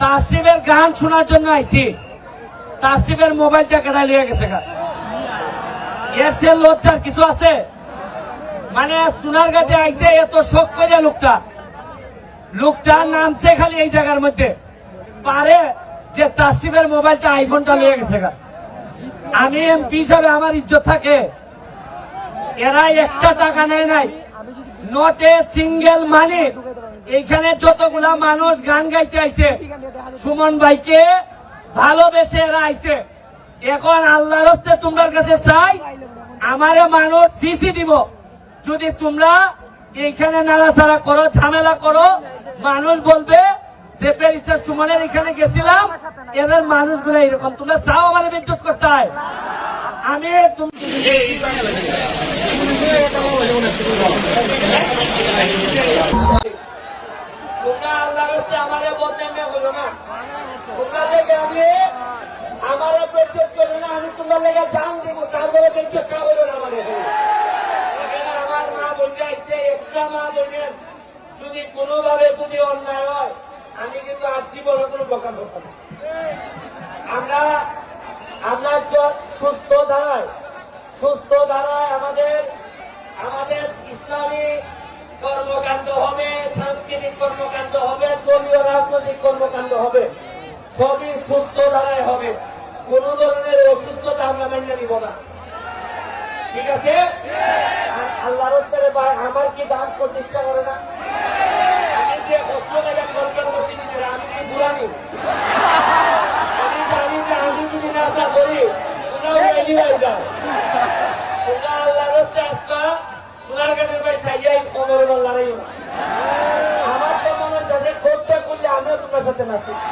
তাসিবের গান শোনার জন্য আইছি। তাসিবের মোবাইলটা কেনা লিয়ে গেছে গা? এর সে লজ্জার কিছু আছে? মানে সোনার ঘাটে আইছে এত শোক করে লোকটা। লোকটা নামছে খালি এই জায়গার মধ্যে। পারে যে তাসিবের মোবাইলটা আইফোনটা লিয়ে গেছে আমি এমপি হিসাবে আমার ইজ্জত থাকে। এরা একটা টাকা নেয় নাই। নটে সিঙ্গেল মানি এইখানে যতগুলা মানুষ গান গাইতে আইছে, সুমন ভাইকে ভালোবেসে এরা আইছে। এখন আল্লাহর হস্তে তোমার কাছে চাই, আমারে মানুষ সিসি দিব। যদি তোমরা এইখানে নাড়াচাড়া করো, ঝামেলা করো, মানুষ বলবে যে প্যারিস্টার সুমনের এখানে গেছিলাম, এদের মানুষগুলো এরকম। তোমরা চাও আমার বিদ্যুৎ করতে হয়? আমি তুমি আমি কিন্তু আর জীবনে কোনো আমরা সুস্থ ধারায় সুস্থ ধারায় আমাদের আমাদের ইসলামী কর্মকাণ্ড হবে, সাংস্কৃতিক কর্মকাণ্ড হবে, দলীয় রাজনৈতিক কর্মকাণ্ড হবে। সবই সুস্থ ধারায় হবে। কোন ধরনের অসুস্থতা আমরা মেনে নিব না। ঠিক আছে? হস্তে ভাই আমার কি ডান্স করতে ইচ্ছা করে না? আমি যে মসজিদে আমি কি বুড়ানি আমি জানি যে আমি যদি নাচা করি তোমরাও রেডি হয়ে যাও। la